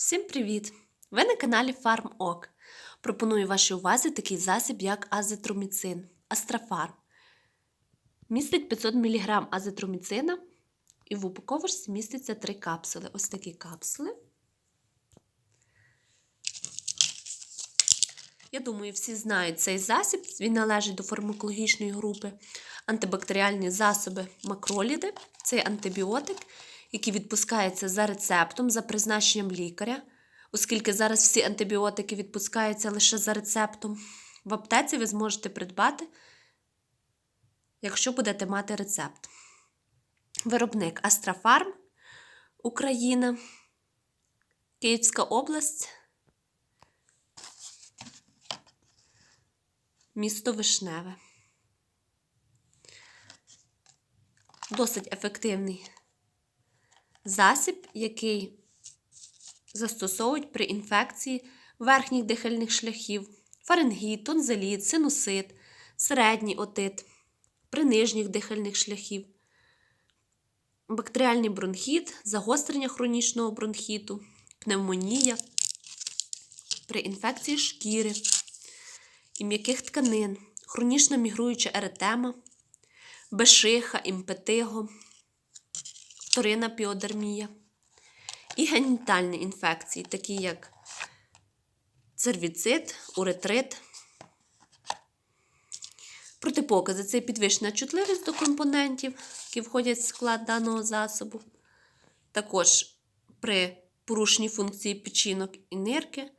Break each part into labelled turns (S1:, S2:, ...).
S1: Всім привіт! Ви на каналі FarmOk. Пропоную вашій увазі такий засіб, як азитроміцин, Астрафарм. Містить 500 мг азитроміцина і в упаковочці міститься 3 капсули. Ось такі капсули. Я думаю, всі знають цей засіб. Він належить до фармакологічної групи антибактеріальні засоби макроліди. Це антибіотик, який відпускається за рецептом, за призначенням лікаря, оскільки зараз всі антибіотики відпускаються лише за рецептом. В аптеці ви зможете придбати, якщо будете мати рецепт. Виробник Астрафарм, Україна, Київська область. Місто Вишневе. Досить ефективний засіб, який застосовують при інфекції верхніх дихальних шляхів, фарингіт, тонзиліт, синусит, середній отит, при нижніх дихальних шляхів, бактеріальний бронхіт, загострення хронічного бронхіту, пневмонія, при інфекції шкіри і м'яких тканин, хронічна мігруюча еретема, бешиха, імпетиго, вторинна піодермія і генітальні інфекції, такі як цервіцит, уретрит. Протипокази це підвищена чутливість до компонентів, які входять в склад даного засобу. Також при порушенні функції печінок і нирки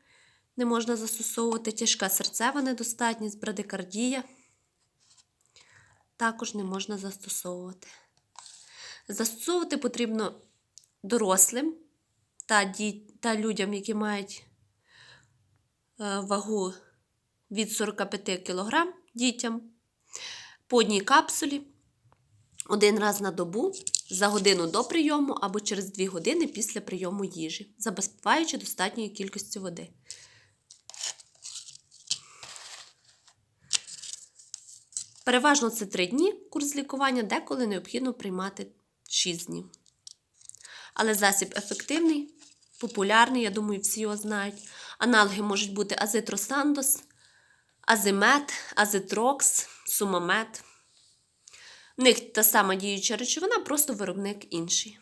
S1: не можна застосовувати тяжка серцева недостатність, брадикардія. Також не можна застосовувати. Застосовувати потрібно дорослим та, ді... та людям, які мають е, вагу від 45 кг дітям по одній капсулі один раз на добу за годину до прийому або через 2 години після прийому їжі, забезпечуючи достатньою кількістю води. Переважно це 3 дні курс лікування, деколи необхідно приймати 6 днів. Але засіб ефективний, популярний, я думаю, всі його знають. Аналоги можуть бути азитросандос, азимет, азитрокс, сумамет. В них та сама діюча речовина, просто виробник інший.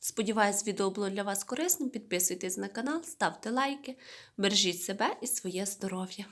S1: Сподіваюсь, відео було для вас корисним. Підписуйтесь на канал, ставте лайки, бережіть себе і своє здоров'я.